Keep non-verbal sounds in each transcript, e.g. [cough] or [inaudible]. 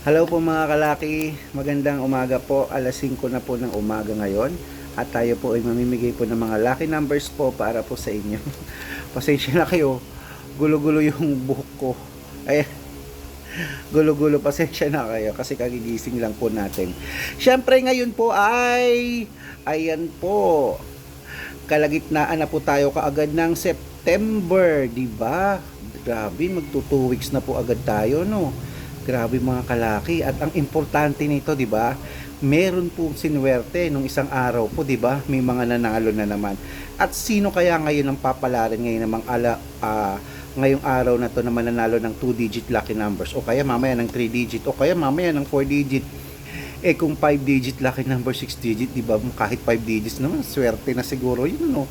Hello po mga kalaki, magandang umaga po, alas 5 na po ng umaga ngayon at tayo po ay mamimigay po ng mga lucky numbers po para po sa inyo. [laughs] Pasensya na kayo, gulo-gulo yung buhok ko. Ay, [laughs] gulo-gulo, pasensya na kayo kasi kagigising lang po natin. Siyempre ngayon po ay, ayan po, kalagitnaan na po tayo kaagad ng September, di ba? Grabe, magto 2 weeks na po agad tayo, no? Grabe mga kalaki. At ang importante nito, di ba? Meron po sinuwerte nung isang araw po, di ba? May mga nanalo na naman. At sino kaya ngayon ang papalarin ngayon namang ala, ah, ngayong araw na to na mananalo ng 2-digit lucky numbers o kaya mamaya ng 3-digit o kaya mamaya ng 4-digit eh kung 5-digit lucky number 6-digit di ba? Kahit 5 digits naman swerte na siguro yun no?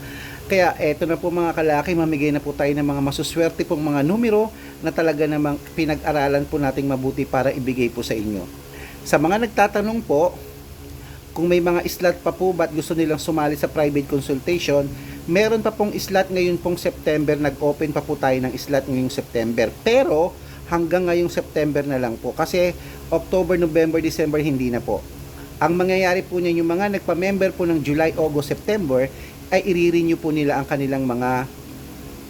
Kaya eto na po mga kalaki mamigay na po tayo ng mga masuswerte pong mga numero na talaga namang pinag-aralan po nating mabuti para ibigay po sa inyo. Sa mga nagtatanong po kung may mga slot pa po ba't gusto nilang sumali sa private consultation meron pa pong slot ngayon pong September, nag-open pa po tayo ng slot ngayong September. Pero hanggang ngayong September na lang po kasi October, November, December hindi na po. Ang mangyayari po niyan yung mga nagpa-member po ng July, August, September ay i-renew po nila ang kanilang mga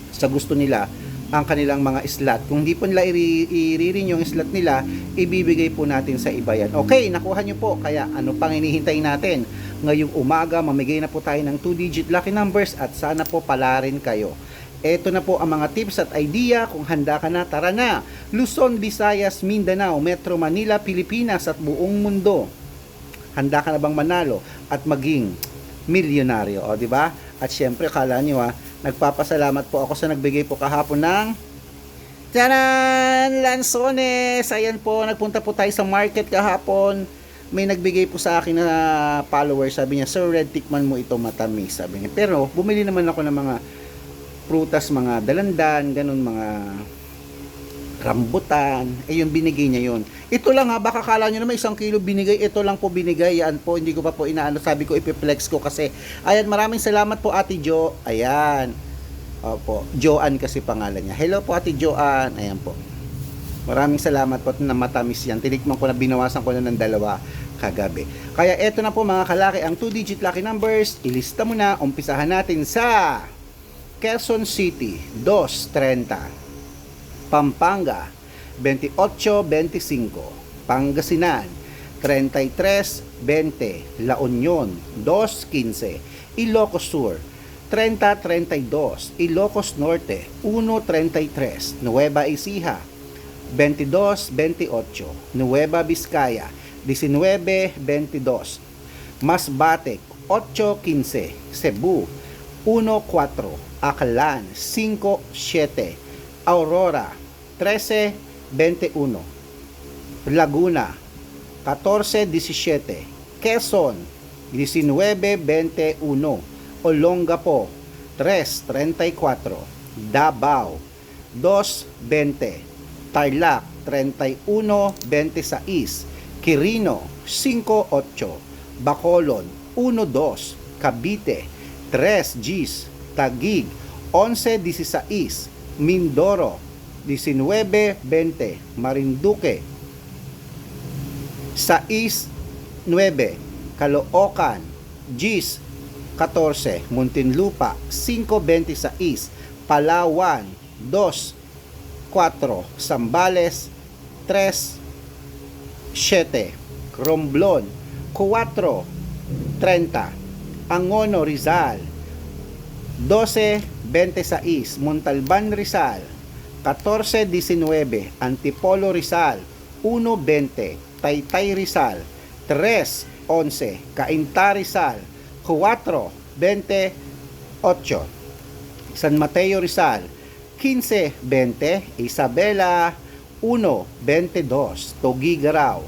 sa gusto nila ang kanilang mga slot. Kung hindi po nila i-renew yung slot nila, ibibigay po natin sa iba yan. Okay, nakuha nyo po. Kaya ano pang hinihintay natin? Ngayong umaga, mamigay na po tayo ng 2-digit lucky numbers at sana po pala rin kayo. Ito na po ang mga tips at idea. Kung handa ka na, tara na. Luzon, Visayas, Mindanao, Metro Manila, Pilipinas at buong mundo. Handa ka na bang manalo at maging milyonaryo? O, di ba? At syempre, kala nyo ha, nagpapasalamat po ako sa nagbigay po kahapon ng Tanan! Lansones! Ayan po, nagpunta po tayo sa market kahapon. May nagbigay po sa akin na follower. Sabi niya, Sir Red, tikman mo ito matamis. Sabi niya. Pero, bumili naman ako ng mga prutas, mga dalandan, ganun, mga rambutan. Eh, yung binigay niya yun. Ito lang ha, baka kala nyo naman isang kilo binigay. Ito lang po binigay. Yan po, hindi ko pa po inaano. Sabi ko, ipiplex ko kasi. Ayan, maraming salamat po, Ate Jo. Ayan. Opo, Joanne kasi pangalan niya. Hello po Ate Joanne. Ayan po. Maraming salamat po na matamis yan. Tinikman ko na binawasan ko na ng dalawa kagabi. Kaya eto na po mga kalaki, ang 2-digit lucky numbers, ilista mo na, umpisahan natin sa Quezon City, 2.30. Pampanga, 28.25. Pangasinan, 33.20. La Union, 2.15. Ilocos Sur, 30-32, Ilocos Norte, 1.33, Nueva Ecija, 22-28, Nueva Vizcaya, 19-22, Masbate, 8-15, Cebu, 1-4, Aklan, 5-7, Aurora, 13-21, Laguna, 14-17, Quezon, 19-21, Olongapo 3.34 Davao 2.20 Tarlac 31.26 Quirino 5.8 Bacolod 1.2 Cavite 3 Gs Tagig 11.16 Mindoro 19.20 Marinduque 6.9 Caloocan Gs 14, Muntinlupa 5.26, Palawan 2, 4, Sambales 3, 7, Romblon 4, 30, Angono Rizal 12, 26, Montalban Rizal 14, 19, Antipolo Rizal 1, 20, Taytay Rizal 3, 11, Cainta Rizal 4.28 San Mateo Rizal 15.20 Isabela 1.22 Togigaraw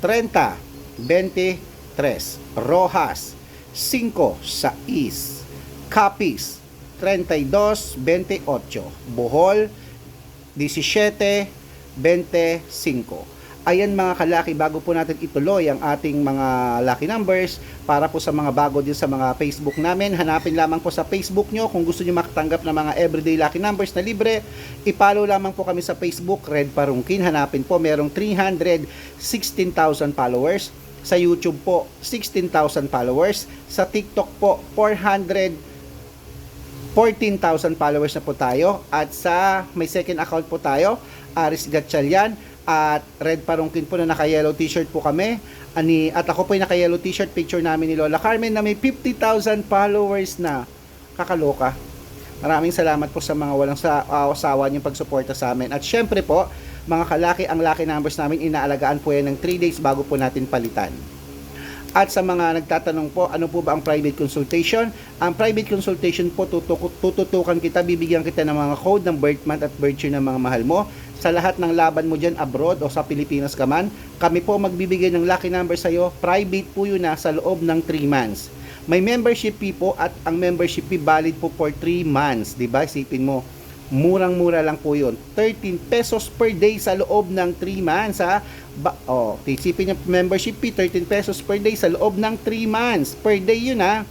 30.23 Rojas 5.6 Capiz 32.28 Bohol 17.25 Ayan mga kalaki, bago po natin ituloy ang ating mga lucky numbers para po sa mga bago din sa mga Facebook namin, hanapin lamang po sa Facebook nyo kung gusto nyo makatanggap ng mga everyday lucky numbers na libre. Ipalo lamang po kami sa Facebook, Red Parungkin. Hanapin po, merong 316,000 followers. Sa YouTube po, 16,000 followers. Sa TikTok po, 400 14,000 followers na po tayo. At sa may second account po tayo Aris Gatchalian. At Red Parungkin po na naka-yellow t-shirt po kami. Ani at ako po yung naka-yellow t-shirt. Picture namin ni Lola Carmen na may 50,000 followers na. Kakaloka maraming salamat po sa mga walang sa uh, asawa niyong pagsuporta sa amin at syempre po mga kalaki ang lucky numbers namin inaalagaan po yan ng 3 days bago po natin palitan at sa mga nagtatanong po, ano po ba ang private consultation? Ang private consultation po, tutuk- tututukan kita, bibigyan kita ng mga code ng birth month at birth year ng mga mahal mo. Sa lahat ng laban mo dyan abroad o sa Pilipinas ka man, kami po magbibigay ng lucky number sa iyo. Private po yun na sa loob ng 3 months. May membership fee po at ang membership fee valid po for 3 months. 'di ba Isipin mo, murang-mura lang po yun. 13 pesos per day sa loob ng 3 months ha. Ba, oh, isipin niyo membership fee 13 pesos per day sa loob ng 3 months. Per day yun ha.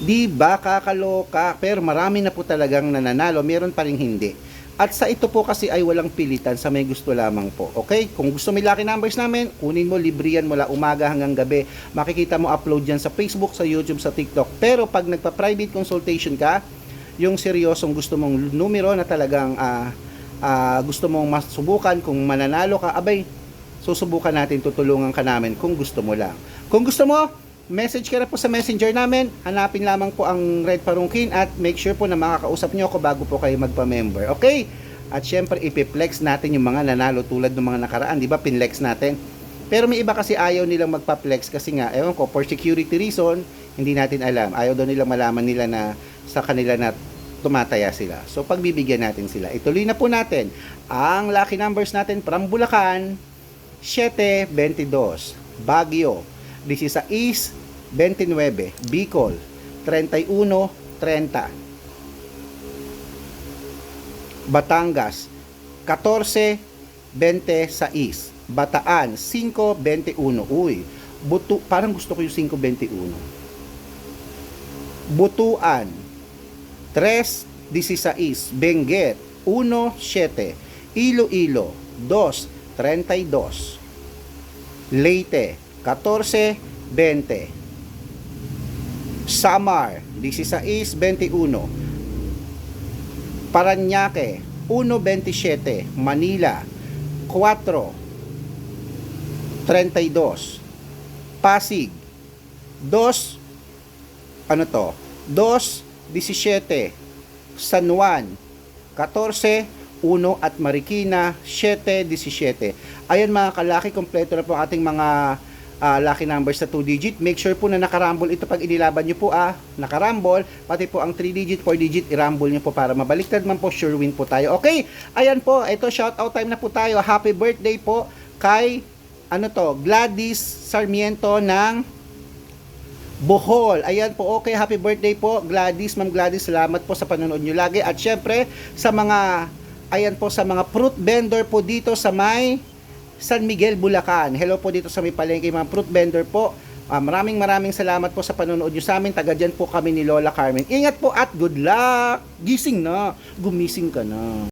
Di ba kakaloka? Pero marami na po talagang nananalo, meron pa rin hindi. At sa ito po kasi ay walang pilitan sa may gusto lamang po. Okay? Kung gusto mo lucky numbers namin, kunin mo, libre yan mula umaga hanggang gabi. Makikita mo upload yan sa Facebook, sa YouTube, sa TikTok. Pero pag nagpa-private consultation ka, yung seryosong gusto mong numero na talagang ah, ah, gusto mong masubukan, kung mananalo ka, abay, susubukan natin, tutulungan ka namin kung gusto mo lang. Kung gusto mo, message ka na po sa messenger namin, hanapin lamang po ang Red Parungkin at make sure po na makakausap nyo ako bago po kayo magpa-member. Okay? At syempre, ipiplex natin yung mga nanalo tulad ng mga nakaraan, di ba? Pinlex natin. Pero may iba kasi ayaw nilang magpa-flex kasi nga, ewan ko, for security reason, hindi natin alam. Ayaw daw nilang malaman nila na sa kanila na tumataya sila. So, pagbibigyan natin sila. Ituloy na po natin. Ang lucky numbers natin from Bulacan, 722. Baguio, 16, 29. Bicol, 31, 30. Batangas, 14, 26. Bataan, 5, 21. Uy, buto, parang gusto ko yung 5, 21. Butuan, 3, 16. Benguet, 1, 7. Iloilo, 2, 32. Leyte, 14, 20. Samar, 16, 21. Paranaque, 1.27. Manila, 4, 32. Pasig, 2, ano to? 2, 17. San Juan, 14, 1 at Marikina, 7, 17. Ayan mga kalaki, kompleto na po ating mga ah, lucky numbers sa 2 digit. Make sure po na nakarambol ito pag inilaban nyo po ah, nakarambol. Pati po ang 3 digit, 4 digit, irambol nyo po para mabaliktad man po, sure win po tayo. Okay, ayan po, ito shout out time na po tayo. Happy birthday po kay, ano to, Gladys Sarmiento ng Bohol. Ayan po, okay. Happy birthday po, Gladys. Ma'am Gladys, salamat po sa panonood nyo lagi. At syempre, sa mga, ayan po, sa mga fruit vendor po dito sa may San Miguel, Bulacan. Hello po dito sa may palengke, mga fruit vendor po. Ah, maraming maraming salamat po sa panonood nyo sa amin. Taga dyan po kami ni Lola Carmen. Ingat po at good luck. Gising na. Gumising ka na.